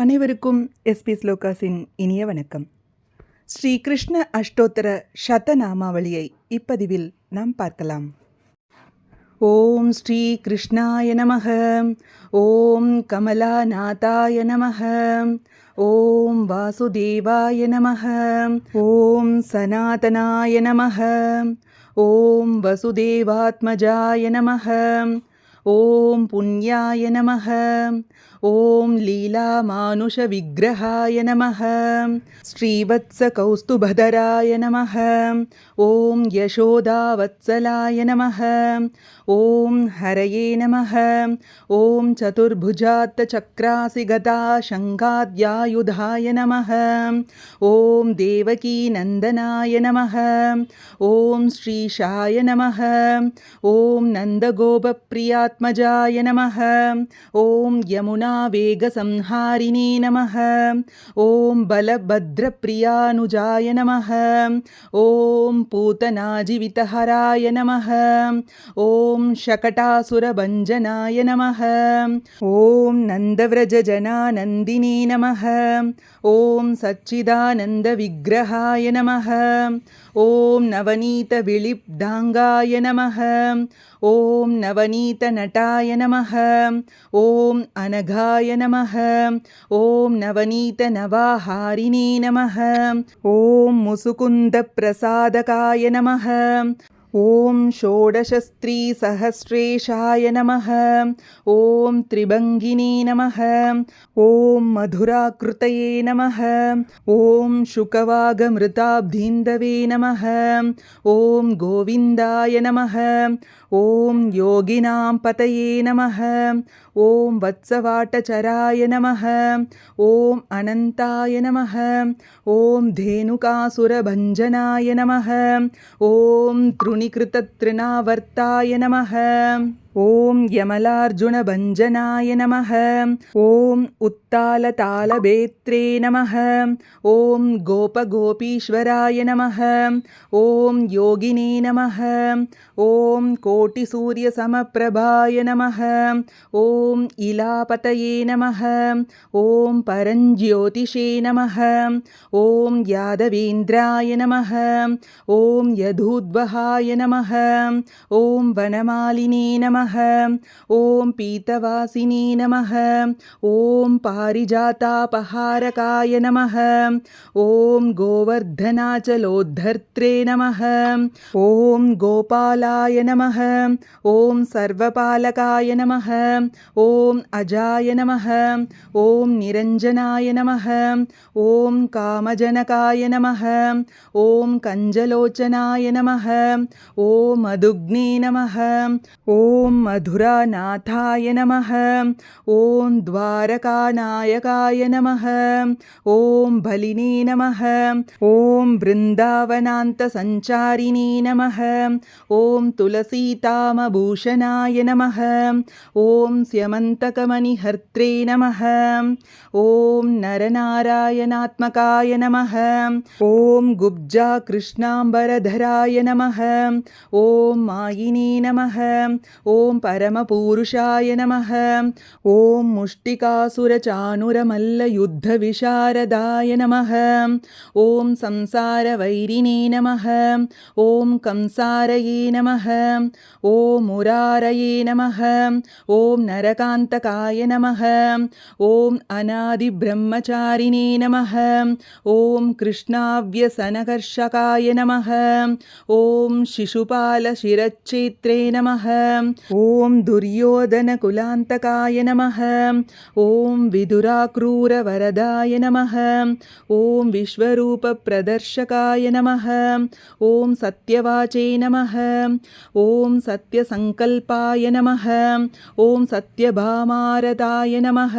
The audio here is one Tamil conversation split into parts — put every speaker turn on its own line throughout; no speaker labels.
அனைவருக்கும் எஸ்பி ஸ்லோகாஸின் இனிய வணக்கம். ஸ்ரீ கிருஷ்ண அஷ்டோத்தர சதநாமாவளியை இப்பதிவில் நாம் பார்க்கலாம். ஓம் ஸ்ரீ கிருஷ்ணாய நமக. ஓம் கமலாநாதாய நமக. ஓம் வாசுதேவாய நமக. ஓம் சனாதனாய நமக. ஓம் வசுதேவாத்மஜாய நமக. ஓம் புண்ணியாய நமக. ॐ लीलामानुषविग्रहाय नमः। श्रीवत्सकौस्तुभधराय नम। ओं यशोदावत्सलाय नमः। ॐ हरये नमः। ॐ चतुर्भुजात्तचक्रासिगता शङ्गाद्यायुधाय नमः। ॐ देवकीनन्दनाय नम। ओं श्रीशाय नम। ओं नन्दगोपप्रियात्मजाय नम। ओं यमुना वेगसंहारिणे नमः ॐ बलभद्रप्रियानुजाय नमः ॐ पूतनाजिवितहराय नमः ॐ शकटासुरभञ्जनाय नमः ॐ नन्दव्रजजनानन्दिने नमः ॐ सच्चिदानन्दविग्रहाय नमः ॐ नवनीतविलिप्दाङ्गाय नमः। ॐ नवनीतनटाय नमः। ॐ अनघाय नमः। ॐ नवनीतनवाहारिणे नमः। ॐ मुसुकुन्दप्रसादकाय नमः ॐ षोडशस्त्रीसहस्रेशाय नमः ॐ त्रिभङ्गिनी नमः ॐ मधुराकृतये नमः ॐ शुकवागमृताब्धीन्दवे नमः ॐ गोविन्दाय नमः ॐ योगिनां पतये नमः ॐ वत्सवाटचराय नमः ॐ अनन्ताय नमः ॐ धेनुकासुरभञ्जनाय नमः ॐ मुनिकृततृणावर्ताय नमः। ஓம் யமலார்ஜுனபஞ்சனாய நம ஓம் உத்தாலதாலபேத்ரே நம ஓம் கோபகோபீஸ்வராய நம ஓம் யோகினே நம ஓம் கோட்டிசூரியசமப்பிரபாய நம ஓம் இலாபதயே நம ஓம் பரஞ்சியோதிஷே நம ஓம் யாதவேந்திராய நம ஓம் யதூத்வகாய நம ஓம் வனமாலினே நம नमः ॐ पीतवासिनी नमः ॐ पारिजातापहारकाय नमः ॐ गोवर्धनाचलोद्धर्त्रे नमः ॐ गोपालाय नमः ॐ सर्वपालकाय नमः ॐ अजाय नमः ॐ निरञ्जनाय नमः ॐ कामजनकाय नमः ॐ कञ्जलोचनाय नमः ॐ मधुग्ने नमः ॐ मधुरानाथाय नमः। ॐ द्वारकानायकाय नमः। ॐ बलिने नमः। ॐ वृन्दावनान्तसञ्चारिणे नमः। ॐ तुलसीतामभूषणाय नमः। ॐ स्यमन्तकमणिहर्त्रे नमः। ॐ नरनारायणात्मकाय नमः। ॐ गुब्जाकृष्णाम्बरधराय नमः। ॐ मायिने नमः। ॐ परमपूरुषाय नमः ॐ मुष्टिकासुरचाणुरमल्लयुद्धविशारदाय नमः ॐ संसारवैरिणे नमः ॐ कंसारये नमः ॐ मुरारये नमः ॐ नरकान्तकाय नमः ॐ अनादिब्रह्मचारिणे नमः ॐ कृष्णाव्यसनकर्षकाय नमः ॐ शिशुपालशिरच्छेत्रे नमः ॐ दुर्योधनकुलान्तकाय नमः। ॐ विदुराक्रूरवरदाय नमः। ॐ विश्वरूपप्रदर्शकाय नमः। ॐ सत्यवाचे नमः। ॐ सत्यसङ्कल्पाय नमः। ॐ सत्यभामारदाय नमः।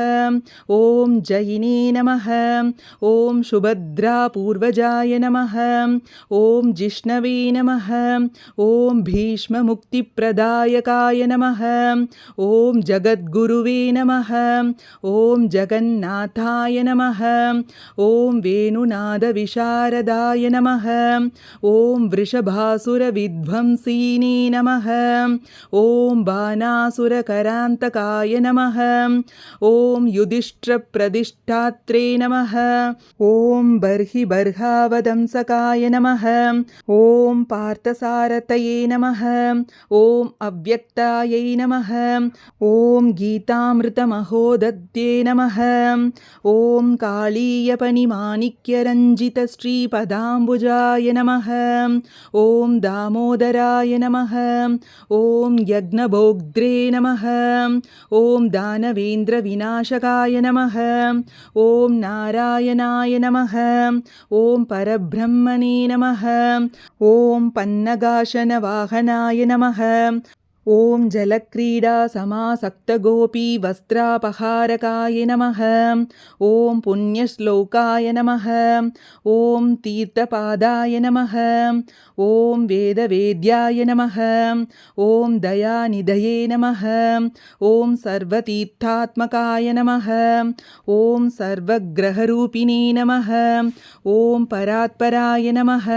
ॐ जयिने नमः। ॐ सुभद्रापूर्वजाय नमः। ॐ जिष्णवे नमः। ॐ भीष्ममुक्तिप्रदायकाय शिवाय नमः। ॐ जगद्गुरुवे नमः। ॐ जगन्नाथाय नमः। ॐ वेणुनादविशारदाय नमः। ॐ वृषभासुरविध्वंसीने नमः। ॐ बाणासुरकरान्तकाय नमः। ॐ युधिष्ठप्रदिष्ठात्रे नमः। ॐ बर्हिबर्हावदंसकाय नमः। ॐ पार्थसारथये नमः। ॐ अव्यक्ता கீதாயை நம ஓம் கீதாமிருதமகோதத்யே நம ஓம் காளீய பணிமாணிக்ய ரஞ்சித ஸ்ரீபதாம்புஜாய நம ஓம் தாமோதராய நம ஓம் யக்னபோக்திரே நம ஓம் தானவேந்திர விநாசகாய நம ஓம் நாராயணாய நம ஓம் பரபிரம்மணே நம ஓம் பன்னகாசன நம ஓம் ஜலக்ரீடா சமாசக்தகோபி வஸ்திராபகாரகாய நமக ஓம் புண்ணியஸ்லோகாய நமக ஓம் தீர்த்தபாதாய நமக ஓம் வேதவேத்யாய நமக ஓம் தயாநிதயே நமக ஓம் சர்வதீர்த்தாத்மகாய நமக ஓம் சர்வகிரகரூபிணே நமக ஓம் பராத்பராய நமக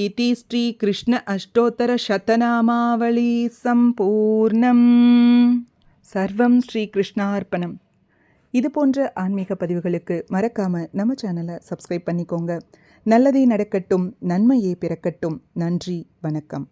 இதி ஸ்ரீ கிருஷ்ண அஷ்டோத்தர சதநாமாவளி சம் பூர்ணம். சர்வம் கிருஷ்ணார்ப்பணம் இது போன்ற ஆன்மீக பதிவுகளுக்கு மறக்காம நம்ம சேனலை சப்ஸ்கிரைப் பண்ணிக்கோங்க. நல்லதே நடக்கட்டும் நன்மையே பிறக்கட்டும். நன்றி வணக்கம்.